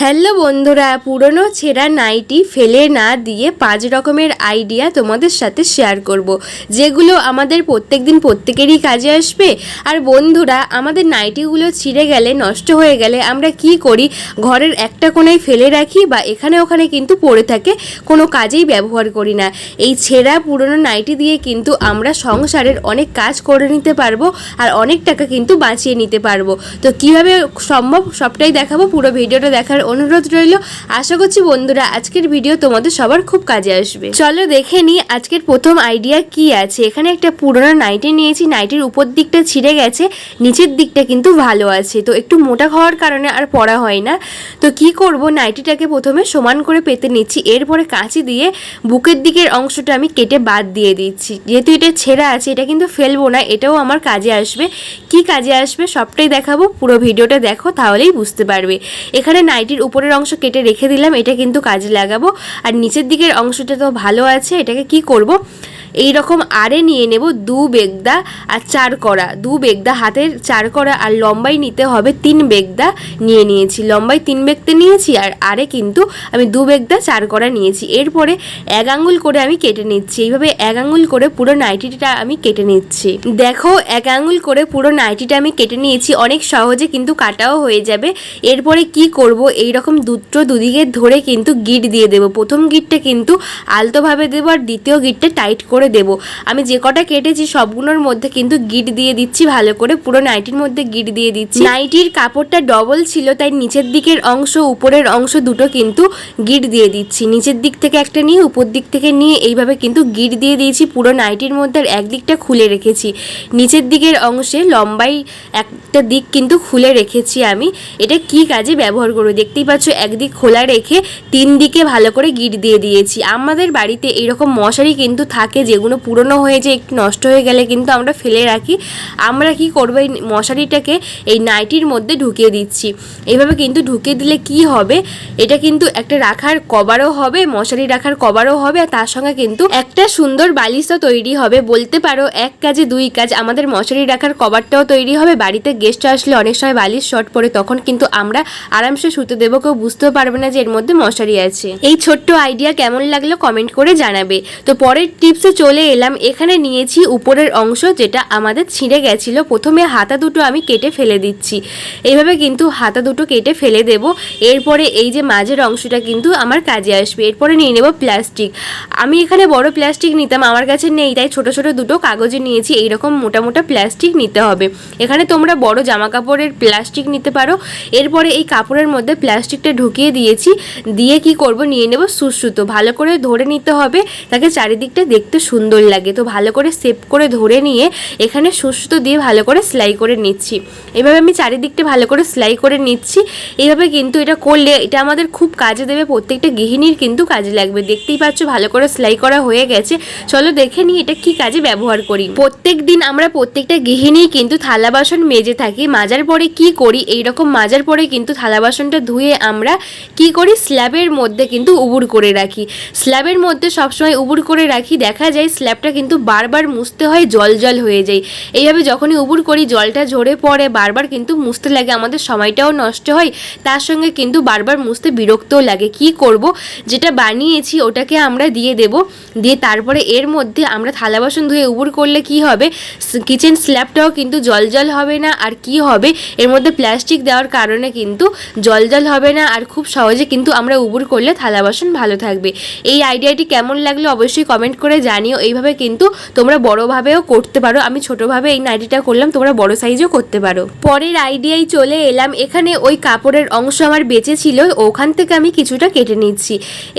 Hello বন্ধুরা, পুরনো ছেঁড়া নাইটি ফেলে না দিয়ে পাঁচ রকমের আইডিয়া তোমাদের সাথে শেয়ার করব। যেগুলো আমাদের প্রত্যেক দিন প্রত্যেকেরই কাজে আসবে। আর বন্ধুরা, আমাদের নাইটিগুলো ছিঁড়ে গেলে, নষ্ট হয়ে গেলে আমরা কি করি? ঘরের একটা কোনায় ফেলে রাখি বা এখানে ওখানে কিন্তু পড়ে থাকে, কোনো কাজেই ব্যবহার করি না। এই ছেঁড়া পুরনো নাইটি দিয়ে কিন্তু আমরা সংসারের অনেক কাজ করে নিতে পারব আর অনেক টাকা কিন্তু বাঁচিয়ে নিতে পারব। তো কীভাবে সম্ভব সবটাই দেখাবো, পুরো ভিডিওটা দেখার অনুরোধ রইল। আশা করছি বন্ধুরা আজকের ভিডিও তোমাদের সবার খুব কাজে আসবে। চলো দেখে নিই আজকের প্রথম আইডিয়া কি আছে। এখানে একটা পুরোনো নাইটি নিয়েছি। নাইটির উপর দিকটা ছিঁড়ে গেছে, নিচের দিকটা কিন্তু ভালো আছে। তো একটু মোটা হওয়ার কারণে আর পড়া হয় না। তো কি করব? নাইটিটাকে প্রথমে সমান করে পেতে নিচ্ছি। এরপরে কাঁচি দিয়ে বুকের দিকের অংশটা আমি কেটে বাদ দিয়ে দিচ্ছি। যেহেতু এটা ছেঁড়া আছে, এটা কিন্তু ফেলব না, এটাও আমার কাজে আসবে। কি কাজে আসবে? সবটাই দেখাবো। পুরো ভিডিওটা দেখো, তাহলেই বুঝতে পারবে। এখানে নাইটির উপরের অংশ কেটে রেখে দিলাম, এটা কিন্তু কাজে লাগাবো। আর নিচের দিকের অংশটা তো ভালো আছে, এটাকে কি করব? এই রকম আরে নিয়ে নেব দু বেগদা আর চার করা দু বেগদা হাতের চার করা আর লম্বাই নিতে হবে তিন বেগদা নিয়ে নিয়েছি। লম্বাই তিন বেগতে নিয়েছি আর আরে কিন্তু আমি দু বেগদা, চার করা নিয়েছি। এরপরে এক আঙুল করে আমি কেটে নিচ্ছি। এইভাবে এক আঙুল করে পুরো নাইটিটা আমি কেটে নিচ্ছি। দেখো, এক আঙুল করে পুরো নাইটিটা আমি কেটে নিয়েছি। অনেক সহজে কিন্তু কাটাও হয়ে যাবে। এরপরে কি করব? এই রকম দুটো দুদিকে ধরে কিন্তু গিট দিয়ে দেবো। প্রথম গিটটা কিন্তু আলতোভাবে দেবো আর দ্বিতীয় গিটটা টাইট করে দেবো। আমি যে কটা কেটেছি সবগুলোর মধ্যে কিন্তু গিট দিয়ে দিচ্ছি ভালো করে। পুরো নাইটির মধ্যে গিট দিয়ে দিচ্ছি। নাইটির কাপড়টা ডবল ছিল, তাই নিচের দিকের অংশ, উপরের অংশ দুটো কিন্তু গিট দিয়ে দিচ্ছি। নিচের দিক থেকে একটা নিয়ে, উপর দিক থেকে নিয়ে এইভাবে কিন্তু গিট দিয়ে দিয়েছি। পুরো নাইটির মধ্যে একদিকটা খুলে রেখেছি। নিচের দিকের অংশে লম্বাই একটা দিক কিন্তু খুলে রেখেছি আমি। এটা কি কাজে ব্যবহার করব? দেখতেই পাচ্ছ, একদিক খোলা রেখে তিন দিকে ভালো করে গিট দিয়ে দিয়েছি। আমাদের বাড়িতে এরকম মশারি কিন্তু থাকে যেগুলো পুরনো হয়ে যায় একটু নষ্ট হয়ে গেলে কিন্তু আমরা ফেলে রাখি। আমরা কি করব? এই মশারিটাকে এই নাইটির মধ্যে ঢুকিয়ে দিচ্ছি। এইভাবে কিন্তু ঢুকিয়ে দিলে কি হবে? এটা কিন্তু একটা রাখার কভারও হবে, মশারি রাখার কভারও হবে আর তার সঙ্গে কিন্তু একটা সুন্দর বালিশও তৈরি হবে। বলতে পারো এক কাজে দুই কাজ আমাদের মশারি রাখার কভারটাও তৈরি হবে। বাড়িতে গেস্ট আসলে অনেক সময় বালিশ শর্ট পড়ে তখন কিন্তু আমরা আরামসে শুতে দেবো। কেউ বুঝতেও পারবে না যে এর মধ্যে মশারি আছে। এই ছোট্ট আইডিয়া কেমন লাগল কমেন্ট করে জানাবে। তো পরের টিপসে চলে এলাম। এখানে নিয়েছি উপরের অংশ যেটা আমাদের ছিঁড়ে গেছিল। প্রথমে হাতা দুটো আমি কেটে ফেলে দিচ্ছি। এইভাবে কিন্তু হাতা দুটো কেটে ফেলে দেব। এরপরে এই যে মাঝের অংশটা কিন্তু আমার কাজে আসবে। এরপরে নিয়ে নেব প্লাস্টিক। আমি এখানে বড় প্লাস্টিক নিতাম, আমার কাছে নেই। তাই ছোট ছোট দুটো কাগজে নিয়েছি। এইরকম মোটা মোটা প্লাস্টিক নিতে হবে। এখানে তোমরা বড় জামা কাপড়ের প্লাস্টিক নিতে পারো। এরপরে এই কাপড়ের মধ্যে প্লাস্টিকটা ঢুকিয়ে দিয়েছি। দিয়ে কি করব? নিয়ে নেব সুসুতো। ভালো করে ধরে নিতে হবে। তাকে চারিদিকটা দেখতে সুন্দর লাগে। তো ভালো করে সেপ করে ধরে নিয়ে এখানে সুসুতো দিয়ে ভালো করে সেলাই করে নিচ্ছি। এভাবে আমি চারিদিকটা ভালো করে সেলাই করে নিচ্ছি। এইভাবে কিন্তু এটা করলে এটা আমাদের খুব কাজে দেবে, প্রত্যেকটা গৃহিণীর কিন্তু কাজে লাগবে। দেখতেই পাচ্ছ ভালো করে সেলাই করা হয়ে গেছে। চলো দেখে নিই এটা কি কাজে ব্যবহার করি। প্রত্যেক দিন আমরা প্রত্যেকটা গৃহিণী কিন্তু থালা বাসন মেজে থাকি। মাজার পরে কি করি? এই রকম মাজার পরে কিন্তু থালা বাসনটা ধুয়ে আমরা কি করি? স্ল্যাবের মধ্যে কিন্তু উবুর করে রাখি। স্ল্যাবের মধ্যে সবসময় উবুর করে রাখি। দেখা যায়, স্ল্যাবটা কিন্তু বারবার মুছতে হয়, জল জল হয়ে যায়। এইভাবে যখনই উবুর করি, জলটা ঝরে পড়ে, বারবার কিন্তু মুছতে লাগে, আমাদের সময়টাও নষ্ট হয়, তার সঙ্গে কিন্তু বারবার মুছতে বিরক্তও লাগে। কি করব? যেটা বানিয়েছি, ওটাকে আমরা দিয়ে দেব, দিয়ে তারপরে এর মধ্যে আমরা থালা বাসন ধুয়ে উবুর করলে কি হবে? কিচেন স্ল্যাবটাও কিন্তু জল জল হবে না, আর কি হবে? এর মধ্যে প্লাস্টিক দেওয়ার কারণে কিন্তু জল জল হবে না, আর খুব সহজে কিন্তু আমরা উবুর করলে থালা বাসন ভালো থাকবে। এই আইডিয়াটি কেমন লাগল অবশ্যই কমেন্ট করে জানিও এইভাবে কিন্তু তোমরা বড়োভাবেও করতে পারো। আমি ছোটোভাবে এই নাইটিটা করলাম, তোমরা বড় সাইজও করতে পারো। পরের আইডিয়াই চলে এলাম, এখানে ওই কাপড়ের অংশ আমার বেঁচে ছিল, ওখান থেকে আমি কিছুটা কেটে নিচ্ছি।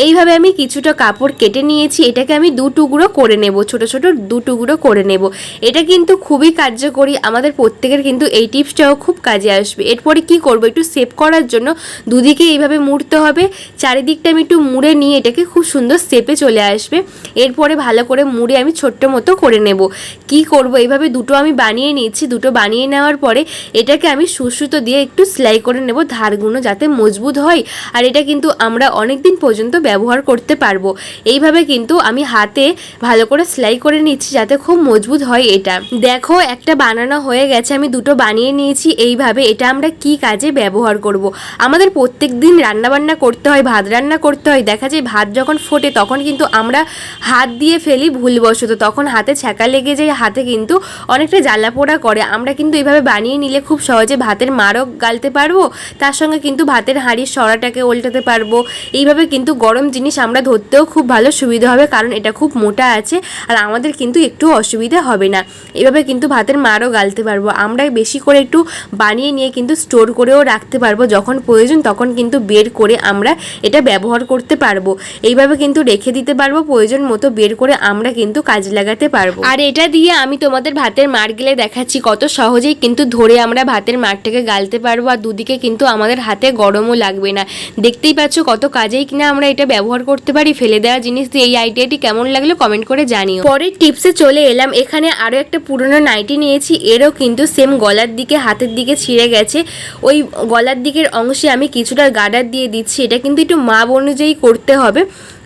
এইভাবে আমি কিছুটা কাপড় কেটে নিয়েছি, এটাকে আমি দু টুকরো করে নেব, ছোট ছোট দু টুকরো করে নেব। এটা কিন্তু খুবই কার্যকরী, আমাদের প্রত্যেকের কিন্তু এই টিপসটাও খুব কাজে আসবে। এরপরে কি করব, একটু সেভ করার জন্য দুদিকে এইভাবে মুড়তে হবে, চারিদিকটা আমি একটু মুড়ে নিয়ে এটাকে খুব সুন্দর সেপে চলে আসবে। এরপরে ভালো করে করে মুড়ে আমি ছোট্ট মতো করে নেব। কি করব? এইভাবে দুটো আমি বানিয়ে নিয়েছি, দুটো বানিয়ে নেওয়ার পরে এটাকে আমি সুসুতো দিয়ে একটু সেলাই করে নেব ধারগুলো যাতে মজবুত হয়। আর এটা কিন্তু আমরা অনেক দিন পর্যন্ত ব্যবহার করতে পারব। এইভাবে কিন্তু আমি হাতে ভালো করে সেলাই করে নিচ্ছি যাতে খুব মজবুত হয় এটা। দেখো, একটা বানানো হয়ে গেছে, আমি দুটো বানিয়ে নিয়েছি। এইভাবে এটা আমরা কি কাজে ব্যবহার করব। আমাদের প্রত্যেক দিন রান্নাবান্না করতে হয়, ভাত রান্না করতে হয়। দেখা যায় ভাত যখন ফোটে তখন কিন্তু আমরা হাত দিয়ে ফেলি ভুলবশত তখন হাতে ছ্যাঁকা লেগে যায়, হাতে কিন্তু অনেকটা জ্বালা পোড়া করে। আমরা কিন্তু এইভাবে বানিয়ে নিলে খুব সহজে ভাতের মারও গালতে পারব, তার সঙ্গে কিন্তু ভাতের হাঁড়ির সরাটাকে উল্টাতে পারব। এইভাবে কিন্তু গরম জিনিস আমরা ধরতেও খুব ভালো সুবিধা হবে, কারণ এটা খুব মোটা আছে আর আমাদের কিন্তু একটু অসুবিধা হবে না। এভাবে কিন্তু ভাতের মারও গালতে পারব। আমরা বেশি করে একটু বানিয়ে নিয়ে কিন্তু স্টোর করেও রাখতে পারব। যখন প্রয়োজন তখন কিন্তু বের করে আমরা এটা ব্যবহার করতে পারব। এইভাবে কিন্তু রেখে দিতে পারব। প্রয়োজন মতো বের করে আমরা কিন্তু কাজে লাগাতে পারব। আর এটা দিয়ে আমি তোমাদের ভাতের মার গেলে দেখাচ্ছি কত সহজেই কিন্তু ধরে আমরা ভাতের মারটাকে গালতে পারব আর দুদিকে কিন্তু আমাদের হাতে গরমও লাগবে না। দেখতেই পাচ্ছ কত কাজেই কিনা আমরা এটা ব্যবহার করতে পারি, ফেলে দেওয়া জিনিস দিয়ে। এই আইডিয়াটি কেমন লাগল কমেন্ট করে জানিও। পরের টিপসে চলে এলাম, এখানে আরও একটা পুরনো নাইটি নিয়েছি, এরও কিন্তু সেম গলার দিকে, হাতের দিকে ছিঁড়ে গেছে। ওই গলার দিকের অংশে আমি কিছুটা গার্ডার দিয়ে দিচ্ছি, এটা কিন্তু একটু মাপ অনুযায়ী করতে হবে।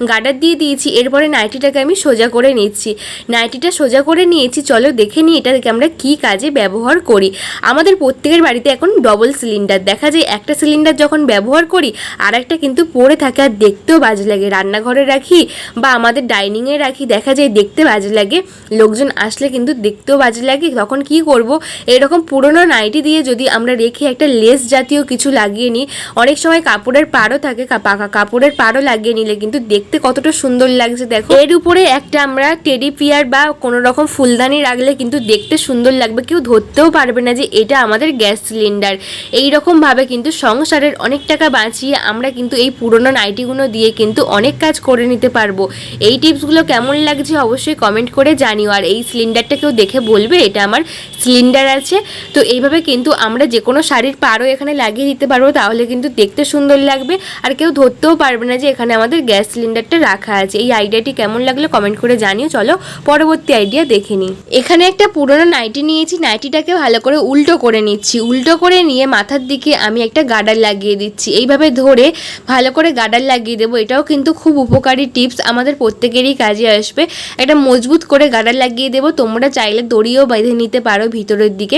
গার্ডার দিয়ে দিয়েছি, এরপরে নাইটিটাকে আমি সোজা করে নিচ্ছি। নাইটিটা সোজা করে নিয়েছি, চলো দেখে নিই এটাকে আমরা কি কাজে ব্যবহার করি। আমাদের প্রত্যেকের বাড়িতে এখন ডবল সিলিন্ডার দেখা যায় একটা সিলিন্ডার যখন ব্যবহার করি আর একটা কিন্তু পড়ে থাকে আর দেখতেও বাজে লাগে। রান্নাঘরে রাখি বা আমাদের ডাইনিংয়ে রাখি, দেখা যায় দেখতে বাজে লাগে। লোকজন আসলে কিন্তু দেখতেও বাজে লাগে, তখন কি করব? এরকম পুরনো নাইটি দিয়ে যদি আমরা রেখে একটা লেস জাতীয় কিছু লাগিয়ে নিই, অনেক সময় কাপড়ের পাড়ও থাকে পাকা কাপড়ের পাড়ও লাগিয়ে নিলে কিন্তু দেখতে কতটা সুন্দর লাগছে, দেখো। এর উপরে একটা আমরা টেডি পিয়ার বা কোনো রকম ফুলদানি রাখলে কিন্তু দেখতে সুন্দর লাগবে। কেউ ধরতেও পারবে না যে এটা আমাদের গ্যাস সিলিন্ডার। এই রকম ভাবে কিন্তু সংসারের অনেক টাকা বাঁচিয়ে আমরা কিন্তু এই পুরনো নাইটিগুলো দিয়ে কিন্তু অনেক কাজ করে নিতে পারব। এই টিপসগুলো কেমন লাগছে অবশ্যই কমেন্ট করে জানিও। আর এই সিলিন্ডারটা কেউ দেখে বলবে, এটা আমার সিলিন্ডার আছে। তো এইভাবে কিন্তু আমরা যে কোনো শাড়ির পাড়ও এখানে লাগিয়ে দিতে পারব, তাহলে কিন্তু দেখতে সুন্দর লাগবে। আর কেউ ধরতেও পারবে না যে এখানে আমাদের গ্যাস সিলিন্ডারটা রাখা আছে। এই আইডিয়াটি কেমন লাগল কমেন্ট করে জানিও। চলো পরবর্তী আইডিয়া দেখে নিই। এখানে একটা পুরনো নাইটি নিয়েছি। নাইটিটাকে ভালো করে উল্টো করে নিচ্ছি। উল্টো করে নিয়ে মাথার দিকে আমি একটা গার্ডার লাগিয়ে দিচ্ছি। এইভাবে ধরে ভালো করে গার্ডার লাগিয়ে দেবো। এটাও কিন্তু খুব উপকারী টিপস আমাদের প্রত্যেকেরই কাজে আসবে। একটা মজবুত করে গার্ডার লাগিয়ে দেবো। তোমরা চাইলে দড়িও বেঁধে নিতে পারো ভিতরের দিকে।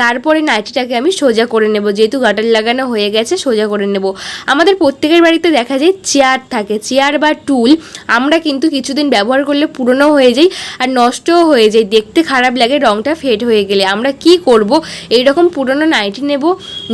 তারপরে নাইটিটাকে আমি সোজা করে নেব। যেহেতু গার্ডার লাগানো হয়ে গেছে, সোজা করে নেব। আমাদের প্রত্যেকের বাড়িতে দেখা যায় চেয়ার থাকে। চেয়ার বা টুল আমরা কিন্তু কিছুদিন ব্যবহার করলে পুরনো হয়ে যাই আর নষ্টও হয়ে যায় দেখতে খারাপ লাগে, রংটা ফেড হয়ে গেলে। আমরা কি করব? এইরকম পুরনো নাইটি নেব,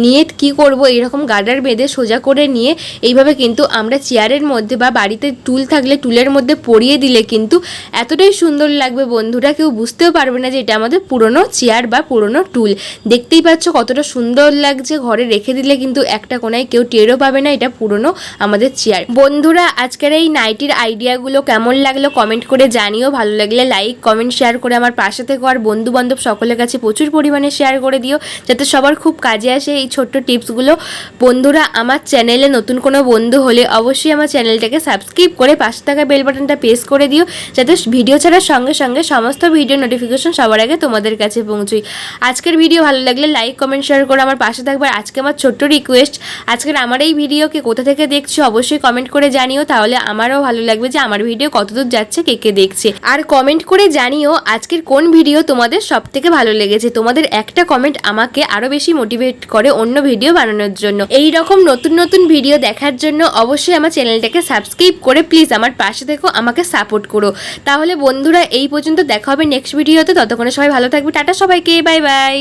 নিয়ে কি করব? এইরকম গার্ডার বেঁধে সোজা করে নিয়ে এইভাবে কিন্তু আমরা চেয়ারের মধ্যে বা বাড়িতে টুল থাকলে টুলের মধ্যে পরিয়ে দিলে কিন্তু এতটাই সুন্দর লাগবে বন্ধুরা। কেউ বুঝতেও পারবে না যে এটা আমাদের পুরনো চেয়ার বা পুরনো টুল দেখতেই পাচ্ছ কতটা সুন্দর লাগছে। ঘরে রেখে দিলে কিন্তু একটা কোনায় কেউ টেরও পাবে না, এটা পুরনো আমাদের চেয়ার বন্ধুরা, আজকের এই নাইটির আইডিয়াগুলো কেমন লাগল কমেন্ট করে জানিও। ভালো লাগলে লাইক, কমেন্ট, শেয়ার করে আমার পাশে থেকে। আর বন্ধু বান্ধব সকলের কাছে প্রচুর পরিমাণে শেয়ার করে দিও, যাতে সবার খুব কাজে আসে এই ছোট্ট টিপসগুলো। বন্ধুরা, আমার চ্যানেলে নতুন কোনো বন্ধু হলে অবশ্যই আমার চ্যানেলটাকে সাবস্ক্রাইব করে পাশে থাকা বেল বাটনটা প্রেস করে দিও, যাতে ভিডিও ছাড়ার সঙ্গে সঙ্গে সমস্ত ভিডিও নোটিফিকেশন সবার আগে তোমাদের কাছে পৌঁছই। আজকের ভিডিও ভালো লাগলে লাইক, কমেন্ট, শেয়ার করে আমার পাশে থাকবে। আর আজকে আমার ছোট্ট রিকোয়েস্ট, আজকের আমার এই ভিডিওকে কোথা থেকে দেখছ অবশ্যই কমেন্ট করে জানিও, তাহলে আমারও ভালো লাগবে যে আমার ভিডিও কতদূর যাচ্ছে, কে কে দেখছে। আর কমেন্ট করে জানিও আজকের কোন ভিডিও তোমাদের সব থেকে ভালো লেগেছে। তোমাদের একটা কমেন্ট আমাকে আরও বেশি মোটিভেট করে অন্য ভিডিও বানানোর জন্য। এই রকম নতুন নতুন ভিডিও দেখার জন্য অবশ্যই আমার চ্যানেলটাকে সাবস্ক্রাইব করে প্লিজ আমার পাশে থেকো, আমাকে সাপোর্ট করো। তাহলে বন্ধুরা, এই পর্যন্ত দেখা হবে নেক্সট ভিডিওতে ততক্ষণে সবাই ভালো থাকবে। টাটা সবাইকে বাই বাই